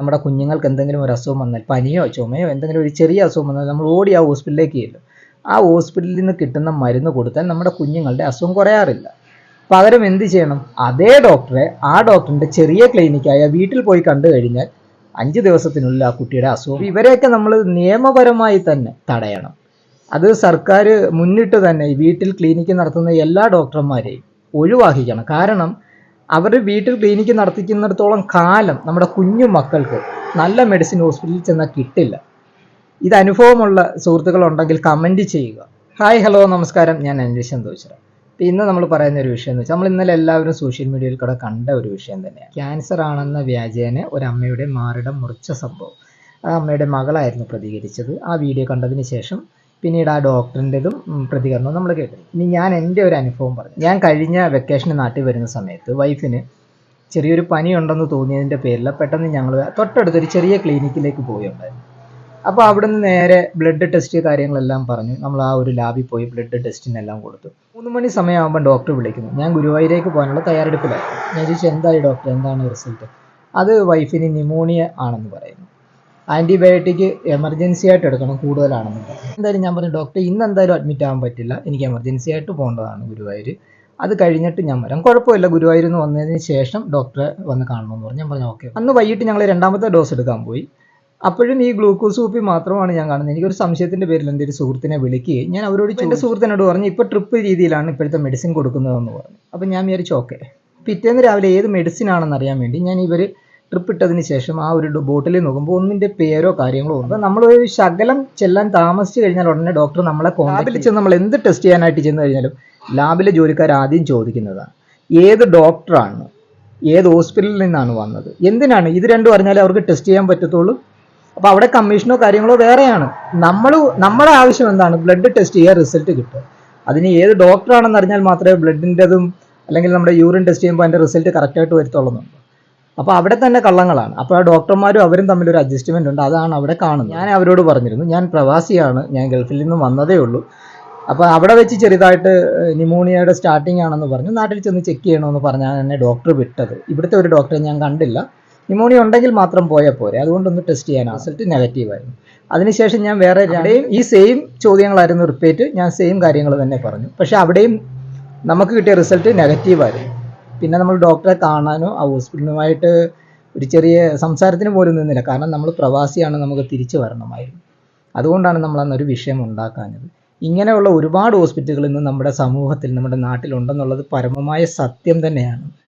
നമ്മുടെ കുഞ്ഞുങ്ങൾക്ക് എന്തെങ്കിലും ഒരു അസുഖം വന്നാൽ പനിയോ ചുമയോ എന്തെങ്കിലും ഒരു ചെറിയ അസുഖം വന്നാൽ നമ്മൾ ഓടി ആ ഹോസ്പിറ്റലിലേക്ക് ചെല്ലും. ആ ഹോസ്പിറ്റലിൽ നിന്ന് കിട്ടുന്ന മരുന്ന് കൊടുത്താൽ നമ്മുടെ കുഞ്ഞുങ്ങളുടെ അസുഖം കുറയാറില്ല. പകരം എന്ത് ചെയ്യണം? അതേ ഡോക്ടറെ ആ ഡോക്ടറിന്റെ ചെറിയ ക്ലിനിക്കായ വീട്ടിൽ പോയി കണ്ടു കഴിഞ്ഞാൽ അഞ്ച് ദിവസത്തിനുള്ളിൽ ആ കുട്ടിയുടെ അസുഖം ഇവരെയൊക്കെ നമ്മൾ നിയമപരമായി തന്നെ തടയണം. അത് സർക്കാർ മുന്നിട്ട് തന്നെ വീട്ടിൽ ക്ലിനിക്ക് നടത്തുന്ന എല്ലാ ഡോക്ടർമാരെയും ഒഴിവാക്കിക്കണം. കാരണം അവർ വീട്ടിൽ ക്ലിനിക്ക് നടത്തിക്കുന്നിടത്തോളം കാലം നമ്മുടെ കുഞ്ഞു മക്കൾക്ക് നല്ല മെഡിസിൻ ഹോസ്പിറ്റലിൽ ചെന്നാൽ കിട്ടില്ല. ഇത് അനുഭവമുള്ള സുഹൃത്തുക്കളുണ്ടെങ്കിൽ കമന്റ് ചെയ്യുക. ഹായ് ഹലോ നമസ്കാരം. ഞാൻ അന്വേഷൻ തോച്ചറ അപ്പോൾ ഇന്ന് നമ്മൾ പറയുന്ന ഒരു വിഷയം എന്ന് വെച്ചാൽ നമ്മൾ ഇന്നലെ എല്ലാവരും സോഷ്യൽ മീഡിയയിൽ കൂടെ കണ്ട ഒരു വിഷയം തന്നെയാണ് ക്യാൻസർ ആണെന്ന വ്യാജേന ഒരു അമ്മയുടെ മാറിടം മുറിച്ച സംഭവം. ആ അമ്മയുടെ മകളായിരുന്നു പ്രതികരിച്ചത്. ആ വീഡിയോ കണ്ടതിന് ശേഷം പിന്നീട് ആ ഡോക്ടറിന്റെതും പ്രതികരണവും നമ്മൾ കേട്ടു ഇനി ഞാൻ എന്റെ ഒരു അനുഭവം പറഞ്ഞു ഞാൻ കഴിഞ്ഞ വെക്കേഷൻ നാട്ടിൽ വരുന്ന സമയത്ത് വൈഫിന് ചെറിയൊരു പനി ഉണ്ടെന്ന് തോന്നിയതിന്റെ പേരിൽ പെട്ടെന്ന് ഞങ്ങൾ തൊട്ടടുത്തൊരു ചെറിയ ക്ലിനിക്കിലേക്ക് പോയുണ്ടായിരുന്നു അപ്പോൾ അവിടെ നിന്ന് നേരെ ബ്ലഡ് ടെസ്റ്റ് കാര്യങ്ങളെല്ലാം പറഞ്ഞു. നമ്മൾ ആ ഒരു ലാബിൽ പോയി ബ്ലഡ് ടെസ്റ്റിനെല്ലാം കൊടുത്തു. മൂന്ന് മണി സമയമാകുമ്പോൾ ഡോക്ടർ വിളിക്കുന്നു. ഞാൻ ഗുരുവായൂരേക്ക് പോകാനുള്ള തയ്യാറെടുപ്പിലായിരുന്നു ഞാൻ ചോദിച്ചു എന്തായി ഡോക്ടർ എന്താണ് റിസൾട്ട് അത് വൈഫിന് ന്യൂമോണിയ ആണെന്ന് പറയുന്നു. ആന്റിബയോട്ടിക് എമർജൻസി ആയിട്ട് എടുക്കണം കൂടുതലാണെന്ന്. പറഞ്ഞു എന്തായാലും ഞാൻ പറഞ്ഞു ഡോക്ടർ ഇന്ന് എന്തായാലും അഡ്മിറ്റ് ആകാൻ പറ്റില്ല. എനിക്ക് എമർജൻസി ആയിട്ട് പോകേണ്ടതാണ് ഗുരുവായൂർ അത് കഴിഞ്ഞിട്ട് ഞാൻ വരാം. കുഴപ്പമില്ല ഗുരുവായൂർ നിന്ന് വന്നതിന് ശേഷം ഡോക്ടറെ വന്ന് കാണണമെന്ന് പറഞ്ഞു. ഞാൻ പറഞ്ഞു ഓക്കെ. അന്ന് വൈകിട്ട് ഞങ്ങൾ രണ്ടാമത്തെ ഡോസ് എടുക്കാൻ പോയി. അപ്പോഴും ഈ ഗ്ലൂക്കോസ് കുപ്പി മാത്രമാണ് ഞാൻ കാണുന്നത്. എനിക്കൊരു സംശയത്തിന്റെ പേരിൽ എന്റെ ഒരു സുഹൃത്തിനെ വിളിക്കുകയും ഞാൻ അവരോട് എന്റെ സുഹൃത്തിനോട് പറഞ്ഞു ഇപ്പോൾ ട്രിപ്പ് രീതിയിലാണ് ഇപ്പോഴത്തെ മെഡിസിൻ കൊടുക്കുന്നതെന്ന് പറഞ്ഞു. അപ്പോൾ ഞാൻ വിചാരിച്ചു ഓക്കെ. പിറ്റേന്ന് രാവിലെ ഏത് മെഡിസിൻ ആണെന്ന് അറിയാൻ വേണ്ടി ഞാൻ ഇവർ ട്രിപ്പ് ഇട്ടതിന് ശേഷം ആ ഒരു ബോട്ടിൽ നോക്കുമ്പോൾ ഒന്നിന്റെ പേരോ കാര്യങ്ങളോ ഒന്നും അപ്പോൾ നമ്മൾ ഒരു ശകലം ചെല്ലാൻ താമസിച്ച് കഴിഞ്ഞാൽ ഉടനെ ഡോക്ടർ നമ്മളെ ലാബിൽ ചെന്ന് നമ്മൾ എന്ത് ടെസ്റ്റ് ചെയ്യാനായിട്ട് ചെന്ന് കഴിഞ്ഞാലും ലാബിലെ ജോലിക്കാർ ആദ്യം ചോദിക്കുന്നതാണ് ഏത് ഡോക്ടറാണ് ഏത് ഹോസ്പിറ്റലിൽ നിന്നാണ് വന്നത് എന്തിനാണ്? ഇത് രണ്ടും അറിഞ്ഞാലേ അവർക്ക് ടെസ്റ്റ് ചെയ്യാൻ പറ്റത്തുള്ളൂ. അപ്പോൾ അവിടെ കമ്മീഷനോ കാര്യങ്ങളോ വേറെയാണ്. നമ്മൾ നമ്മുടെ ആവശ്യം എന്താണ്? ബ്ലഡ് ടെസ്റ്റ് ചെയ്യുക റിസൾട്ട് കിട്ടുക. അതിന് ഏത് ഡോക്ടറാണെന്ന് അറിഞ്ഞാൽ മാത്രമേ ബ്ലഡിന്റെതും അല്ലെങ്കിൽ നമ്മുടെ യൂറിൻ ടെസ്റ്റ് ചെയ്യുമ്പോൾ അതിന്റെ റിസൾട്ട് കറക്റ്റായിട്ട് വരുത്തുള്ളൂ അപ്പോൾ അവിടെ തന്നെ കള്ളങ്ങളാണ്. അപ്പോൾ ആ ഡോക്ടർമാരും അവരും തമ്മിൽ ഒരു അഡ്ജസ്റ്റ്മെന്റ് ഉണ്ട്. അതാണ് അവിടെ കാണുന്നത്. ഞാൻ അവരോട് പറഞ്ഞിരുന്നു. ഞാൻ പ്രവാസിയാണ്. ഞാൻ ഗൾഫിൽ നിന്ന് വന്നതേ ഉള്ളൂ. അപ്പോൾ അവിടെ വെച്ച് ചെറുതായിട്ട് ന്യൂമോണിയയുടെ സ്റ്റാർട്ടിംഗ് ആണെന്ന് പറഞ്ഞു. നാട്ടിൽ ചെന്ന് ചെക്ക് ചെയ്യണമെന്ന് പറഞ്ഞാൽ എന്നെ ഡോക്ടർ വിട്ടത്. ഇവിടുത്തെ ഒരു ഡോക്ടറെ ഞാൻ കണ്ടില്ല. ന്യൂമോണിയ ഉണ്ടെങ്കിൽ മാത്രം പോയാൽ പോരെ. അതുകൊണ്ടൊന്ന് ടെസ്റ്റ് ചെയ്യാൻ റിസൾട്ട് നെഗറ്റീവായിരുന്നു അതിനുശേഷം ഞാൻ വേറെ രണ്ടേയും ഈ സെയിം ചോദ്യങ്ങളായിരുന്നു റിപ്പീറ്റ് ഞാൻ സെയിം കാര്യങ്ങൾ തന്നെ പറഞ്ഞു. പക്ഷേ അവിടെയും നമുക്ക് കിട്ടിയ റിസൾട്ട് നെഗറ്റീവായിരുന്നു പിന്നെ നമ്മൾ ഡോക്ടറെ കാണാനോ ആ ഹോസ്പിറ്റലുമായിട്ട് ഒരു ചെറിയ സംസാരത്തിന് പോലും നിന്നില്ല. കാരണം നമ്മൾ പ്രവാസിയാണ് നമുക്ക് തിരിച്ചു വരണമായിരുന്നു. അതുകൊണ്ടാണ് നമ്മൾ അന്നൊരു വിഷയം ഉണ്ടാക്കാഞ്ഞത്. ഇങ്ങനെയുള്ള ഒരുപാട് ഹോസ്പിറ്റലുകൾ ഇന്ന് നമ്മുടെ സമൂഹത്തിൽ നമ്മുടെ നാട്ടിലുണ്ടെന്നുള്ളത് പരമമായ സത്യം തന്നെയാണ്.